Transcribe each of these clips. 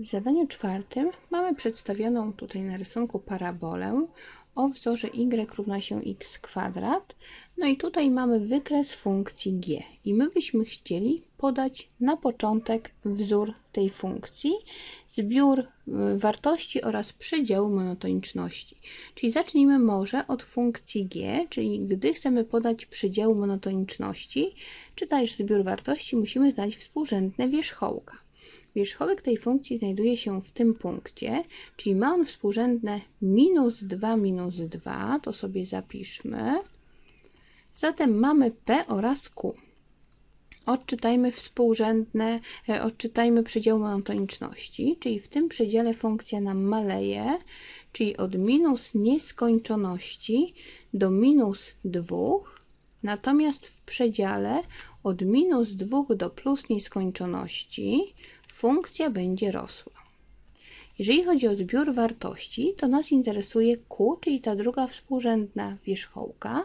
W zadaniu czwartym mamy przedstawioną tutaj na rysunku parabolę o wzorze y równa się x kwadrat. No i tutaj mamy wykres funkcji g i my byśmy chcieli podać na początek wzór tej funkcji, zbiór y, wartości oraz przedziału monotoniczności. Czyli zacznijmy może od funkcji g, czyli gdy chcemy podać przedziału monotoniczności, czy też zbiór wartości, musimy znaleźć współrzędne wierzchołka. Wierzchołek tej funkcji znajduje się w tym punkcie, czyli ma on współrzędne minus 2 minus 2, to sobie zapiszmy. Zatem mamy p oraz q. Odczytajmy współrzędne, e, odczytajmy przedział monotoniczności, czyli w tym przedziale funkcja nam maleje, czyli od minus nieskończoności do minus 2, natomiast w przedziale od minus 2 do plus nieskończoności funkcja będzie rosła. Jeżeli chodzi o zbiór wartości, to nas interesuje Q, czyli ta druga współrzędna wierzchołka,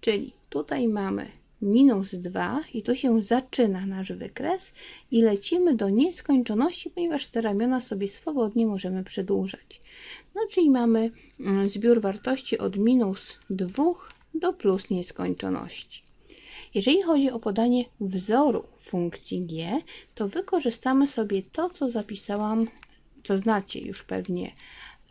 czyli tutaj mamy minus 2 i tu się zaczyna nasz wykres i lecimy do nieskończoności, ponieważ te ramiona sobie swobodnie możemy przedłużać. No czyli mamy mm, zbiór wartości od minus 2 do plus nieskończoności. Jeżeli chodzi o podanie wzoru funkcji g, to wykorzystamy sobie to, co zapisałam, co znacie już pewnie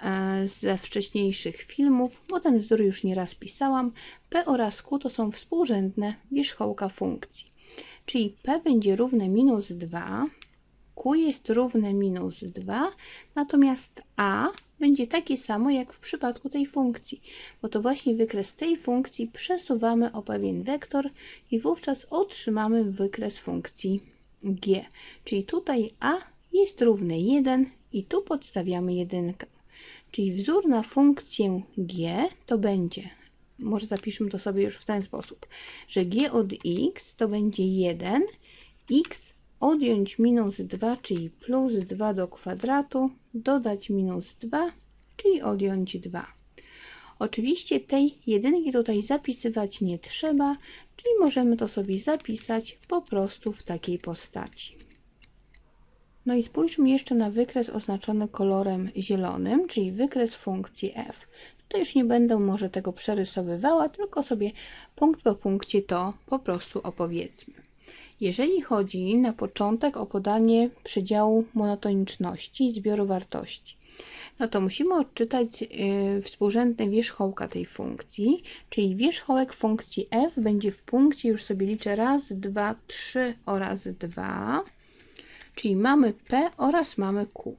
e, ze wcześniejszych filmów, bo ten wzór już nieraz pisałam. P oraz Q to są współrzędne wierzchołka funkcji. Czyli P będzie równe minus 2, Q jest równe minus 2, natomiast A będzie takie samo jak w przypadku tej funkcji, bo to właśnie wykres tej funkcji przesuwamy o pewien wektor i wówczas otrzymamy wykres funkcji g. Czyli tutaj a jest równe 1 i tu podstawiamy 1. Czyli wzór na funkcję g to będzie, może zapiszmy to sobie już w ten sposób, że g od x to będzie 1, x odjąć minus 2, czyli plus 2 do kwadratu, dodać minus 2, czyli odjąć 2. Oczywiście tej jedynki tutaj zapisywać nie trzeba, czyli możemy to sobie zapisać po prostu w takiej postaci. No i spójrzmy jeszcze na wykres oznaczony kolorem zielonym, czyli wykres funkcji f. Tutaj już nie będę może tego przerysowywała, tylko sobie punkt po punkcie to po prostu opowiedzmy. Jeżeli chodzi na początek o podanie przedziału monotoniczności zbioru wartości, no to musimy odczytać yy, współrzędne wierzchołka tej funkcji, czyli wierzchołek funkcji f będzie w punkcie, już sobie liczę, raz, dwa, trzy oraz dwa, czyli mamy p oraz mamy q.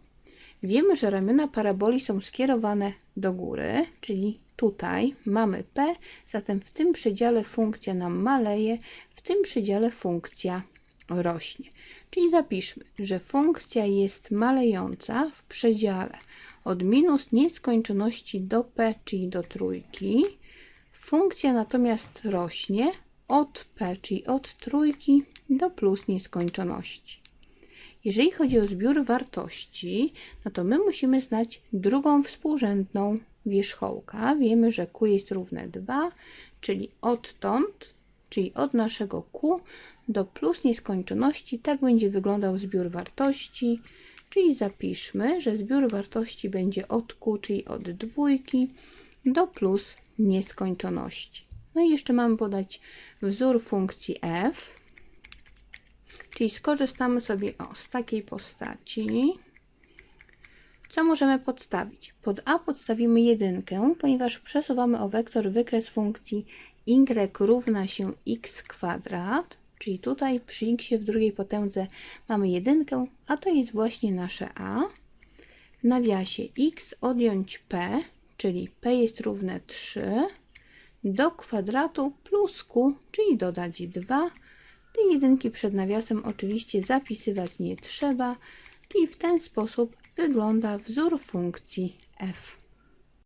Wiemy, że ramiona paraboli są skierowane do góry, czyli tutaj mamy p, zatem w tym przedziale funkcja nam maleje, w tym przedziale funkcja rośnie. Czyli zapiszmy, że funkcja jest malejąca w przedziale od minus nieskończoności do p, czyli do trójki. Funkcja natomiast rośnie od p, czyli od trójki do plus nieskończoności. Jeżeli chodzi o zbiór wartości, no to my musimy znać drugą współrzędną wierzchołka. Wiemy, że q jest równe 2, czyli odtąd, czyli od naszego q do plus nieskończoności, tak będzie wyglądał zbiór wartości. Czyli zapiszmy, że zbiór wartości będzie od q, czyli od dwójki do plus nieskończoności. No i jeszcze mamy podać wzór funkcji f, czyli skorzystamy sobie o, z takiej postaci. Co możemy podstawić? Pod a podstawimy jedynkę, ponieważ przesuwamy o wektor wykres funkcji y równa się x kwadrat Czyli tutaj przy x w drugiej potędze mamy jedynkę, a to jest właśnie nasze a. W nawiasie x odjąć p, czyli p jest równe 3, do kwadratu plus q, czyli dodać 2. Te jedynki przed nawiasem oczywiście zapisywać nie trzeba, czyli w ten sposób wygląda wzór funkcji f.